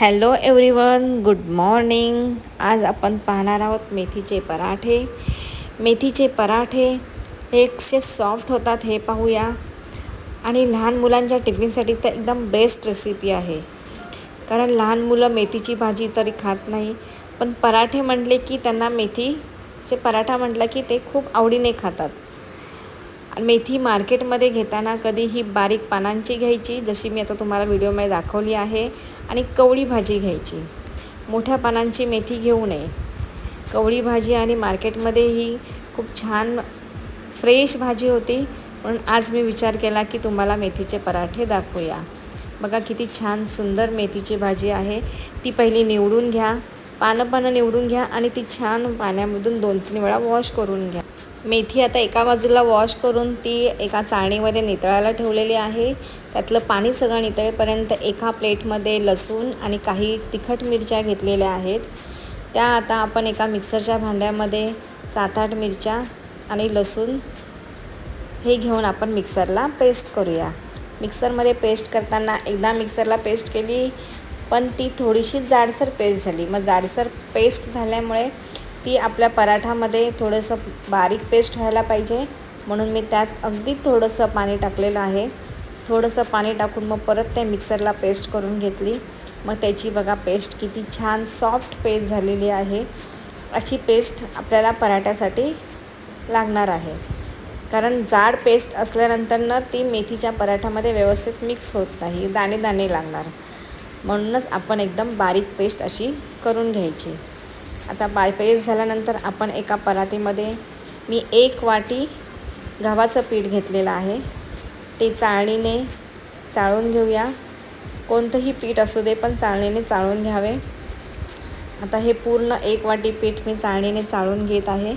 Hello everyone good morning आज आपण पाहणार आहोत मेथीचे पराठे. मेथीचे पराठे हे कसे सॉफ्ट होतात हे पाहूया. आणि लहान मुलांच्या टिफिनसाठी तर एकदम बेस्ट रेसिपी आहे. कारण लहान मुलं मेथीची भाजी तरी खात नाही. पण पराठे म्हटले की त्यांना मेथीचे पराठा म्हटलं की ते खूप आवडीने खातात. मेथी मार्केटमध्ये घेताना कधी ही बारीक पानांची घ्यायची जशी मी आता तुम्हाला व्हिडिओमध्ये दाखवली आहे आणि कवळी भाजी घ्यायची. मोठ्या पानांची मेथी घेऊ नये. कवळी भाजी आणि मार्केटमध्ये ही खूप छान फ्रेश भाजी होती म्हणून आज मी विचार केला की तुम्हाला मेथीचे पराठे दाखवूया. बघा किती छान सुंदर मेथीची भाजी आहे. ती पहिली निवडून घ्या पानं पानं निवडून घ्या आणि ती छान पाण्यामधून दोन तीन वेळा वॉश करून घ्या. मेथी आता एका बाजूला वॉश करून ती एका चाळणीमध्ये नितळायला ठेवलेली आहे. त्यातलं पाणी सगळं नितळेपर्यंत एका प्लेटमध्ये लसूण आणि काही तिखट मिरच्या घेतलेल्या आहेत. त्या आता आपण एका मिक्सरच्या भांड्यामध्ये सात आठ मिरच्या आणि लसूण हे घेऊन आपण मिक्सरला पेस्ट करूया. मिक्सरमध्ये पेस्ट करताना एकदा मिक्सरला पेस्ट केली पण ती थोडीशी जाडसर पेस्ट झाली. मग जाडसर पेस्ट झाल्यामुळे ती आपल्या पराठामध्ये थोडंसं बारीक पेस्ट व्हायला पाहिजे. म्हणून मी त्यात अगदी थोडंसं पाणी टाकलेलं आहे. थोडंसं पाणी टाकून मग परत ते मिक्सरला पेस्ट करून घेतली. मग त्याची बघा पेस्ट किती छान सॉफ्ट पेस्ट झालेली आहे. अशी पेस्ट आपल्याला पराठ्यासाठी लागणार आहे. कारण जाड पेस्ट असल्यानंतरनं ती मेथीच्या पराठ्यामध्ये व्यवस्थित मिक्स होत नाही दाणे दाणे लागणार. म्हणूनच आपण एकदम बारीक पेस्ट अशी करून घ्यायची. आता बायपेस झाल्यानंतर आपण एका परातीमध्ये मी एक वाटी गव्हाचं पीठ घेतलेलं आहे. ते चाळणीने चाळून घेऊया. कोणतंही पीठ असू दे पण चाळणीने चाळून घ्यावे. आता हे पूर्ण एक वाटी पीठ मी चाळणीने चाळून घेत आहे.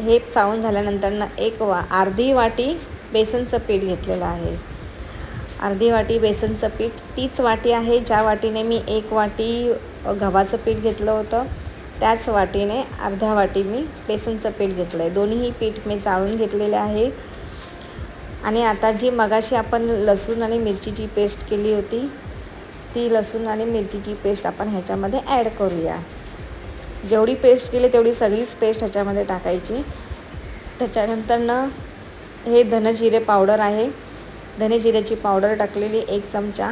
हे चाळून झाल्यानंतर एक वा अर्धी वाटी बेसनचं पीठ घेतलेलं आहे. अर्धी वाटी बेसनचं पीठ तीच वाटी आहे ज्या वाटीने मी एक वाटी गव्हाचं पीठ घेतलं होतं त्याच वाटीने अर्ध्या वाटी मी बेसनचं पीठ घेतलं आहे दोन्हीही पीठ मी चाळून घेतलेले आहे. आणि आता जी मगाशी आपण लसूण आणि मिरचीची पेस्ट केली होती ती लसूण आणि मिरचीची पेस्ट आपण ह्याच्यामध्ये ॲड करूया. जेवढी पेस्ट केली तेवढी सगळीच पेस्ट ह्याच्यामध्ये टाकायची. त्याच्यानंतरनं हे धनजिरे पावडर आहे. धने जिऱ्याची पावडर टाकलेली एक चमचा.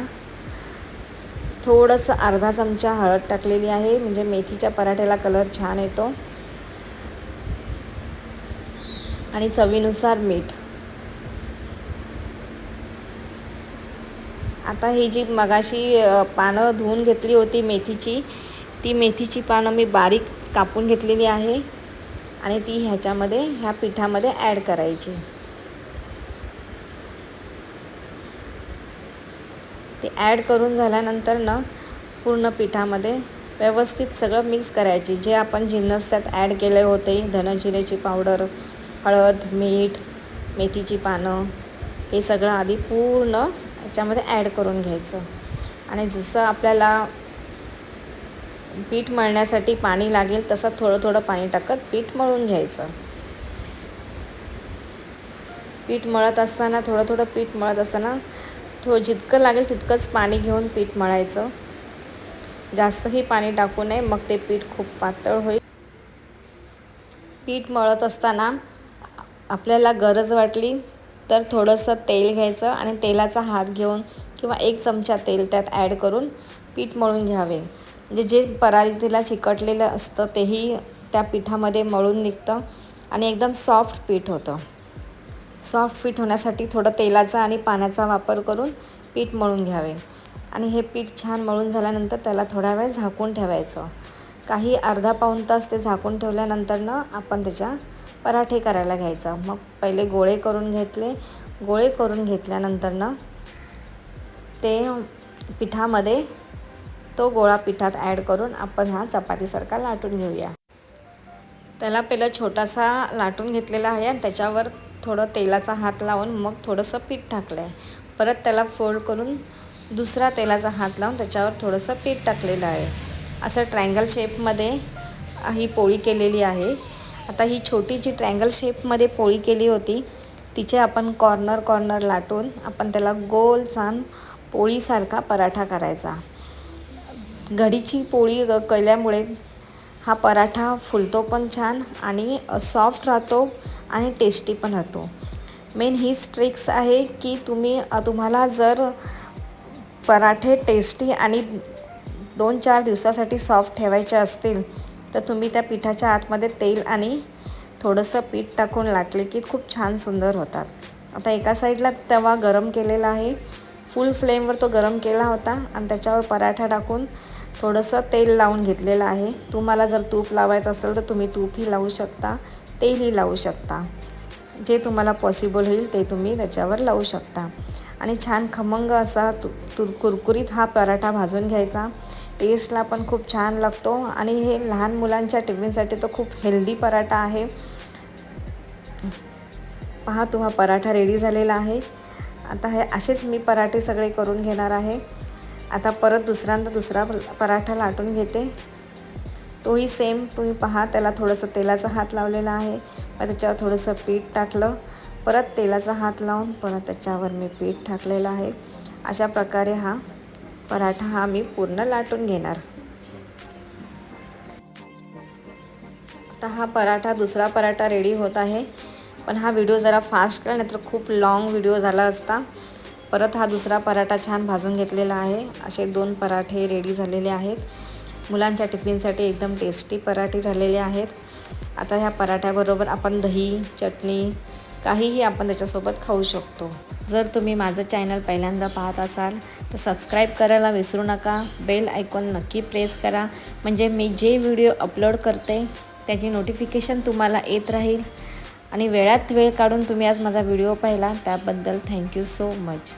थोडंसं अर्धा चमचा हळद टाकलेली आहे म्हणजे मेथीच्या पराठ्याला कलर छान येतो. आणि चवीनुसार मीठ. आता ही जी मगाशी पानं धुवून घेतली होती मेथीची ती मेथीची पानं मी बारीक कापून घेतलेली आहे. आणि ती ह्याच्यामध्ये ह्या पिठामध्ये ॲड करायची. ते ॲड करून झाल्यानंतर ना पूर्ण पिठामध्ये व्यवस्थित सगळं मिक्स करायची. जे आपण जिन्नस त्यात ॲड केले होते धनजिरेची पावडर हळद मीठ मेथीची पानं हे सगळं आधी पूर्ण याच्यामध्ये ॲड करून घ्यायचं. आणि जसं आपल्याला पीठ मळण्यासाठी पाणी लागेल तसं थोडं थोडं पाणी टाकत पीठ मळून घ्यायचं. पीठ मळत असताना थोडं थोडं पीठ मळत असताना थोडं जितकं लागेल तितकंच पाणी घेऊन पीठ मळायचं. जास्तही पाणी टाकू नये मग ते पीठ खूप पातळ होईल. पीठ मळत असताना आपल्याला गरज वाटली तर थोडंसं तेल घ्यायचं आणि तेलाचा हात घेऊन किंवा एक चमचा तेल त्यात ॲड करून पीठ मळून घ्यावे. म्हणजे जे परातीला चिकटलेलं असतं तेही त्या पिठामध्ये मळून निघतं आणि एकदम सॉफ्ट पीठ होतं. सॉफ्ट पीठ होण्यासाठी थोडं तेलाचा आणि पाण्याचा वापर करून पीठ मळून घ्यावे. आणि हे पीठ छान मळून झाल्यानंतर त्याला थोडा वेळ झाकून ठेवायचं. काही अर्धा पाऊण तास ते झाकून ठेवल्यानंतरनं आपण त्याच्या पराठे करायला घ्यायचं. मग पहिले गोळे करून घेतले. गोळे करून घेतल्यानंतरनं ते पिठामध्ये तो गोळा पिठात ॲड करून आपण हा चपातीसारखा लाटून घेऊया. त्याला पहिलं छोटासा लाटून घेतलेला आहे आणि त्याच्यावर थोडं तेलाचा हात लावून मग थोडंसं पीठ टाकलं आहे परत त्याला फोल्ड करून दुसरा तेलाचा हात लावून त्याच्यावर थोडंसं पीठ टाकलेलं आहे. असं ट्रँगल शेपमध्ये ही पोळी केलेली आहे. आता ही छोटी जी ट्रँगल शेपमध्ये पोळी केली होती तिचे आपण कॉर्नर कॉर्नर लाटून आपण त्याला गोल छान पोळीसारखा पराठा करायचा. घडीची पोळी केल्यामुळे हा पराठा फुलतो पण छान आणि सॉफ्ट राहतो. आणि टेस्टी पण राहतो मेन हीच ट्रिक्स आहे की तुम्ही तुम्हाला जर पराठे टेस्टी आणि दोन चार दिवसासाठी सॉफ्ट ठेवायचे असतील तर तुम्ही त्या पिठाच्या आतमध्ये तेल आणि थोडंसं पीठ टाकून लाटले की खूप छान सुंदर होतात. आता एका साईडला तवा गरम केलेला आहे. फुल फ्लेमवर तो गरम केला होता आणि त्याच्यावर पराठा टाकून थोडंसं तेल लावून घेतलेलं आहे. तुम्हाला जर तूप लावायचं असेल तर तुम्ही तूपही लावू शकता. तेही लावू शकता. जे तुम्हाला पॉसिबल होईल ते तुम्ही त्याच्यावर लावू शकता. आणि छान खमंग असा तु तु कुरकुरीत हा पराठा भाजून घ्यायचा. टेस्टला पण खूप छान लागतो आणि हे लहान मुलांच्या टिफिनसाठी तो खूप हेल्दी पराठा आहे. पहा तुम्हा पराठा रेडी झालेला आहे. आता हे असेच मी पराठे सगळे करून घेणार आहे. आता परत दुसऱ्यांदा दुसरा पराठा लाटून घेते. तोही सेम तुम्ही पहा त्याला थोडंसं तेलाचा हात लावलेला आहे. मग त्याच्यावर थोडंसं पीठ टाकलं. परत तेलाचा हात लावून परत त्याच्यावर मी पीठ टाकलेलं आहे. अशा प्रकारे हा पराठा हा मी पूर्ण लाटून घेणार. आता हा पराठा दुसरा पराठा रेडी होत आहे. पण हा व्हिडिओ जरा फास्ट करा नाहीतर खूप लाँग व्हिडिओ झाला असता. परत हा दुसरा पराठा छान भाजून घेतलेला आहे. असे दोन पराठे रेडी झालेले आहेत. मुलांच्या टिफिनसाठी एकदम टेस्टी पराठे झालेले आहेत. आता ह्या पराठ्याबरोबर आपण दही चटणी काहीही आपण त्याच्यासोबत खाऊ शकतो. जर तुम्ही माझं चॅनल पहिल्यांदा पाहत असाल तर सबस्क्राईब करायला विसरू नका. बेल आयकॉन नक्की प्रेस करा. म्हणजे मी जे व्हिडिओ अपलोड करते त्याची नोटिफिकेशन तुम्हाला येत राहील. आणि वेळात वेळ काढून तुम्ही आज माझा व्हिडिओ पाहिला त्याबद्दल थँक्यू सो मच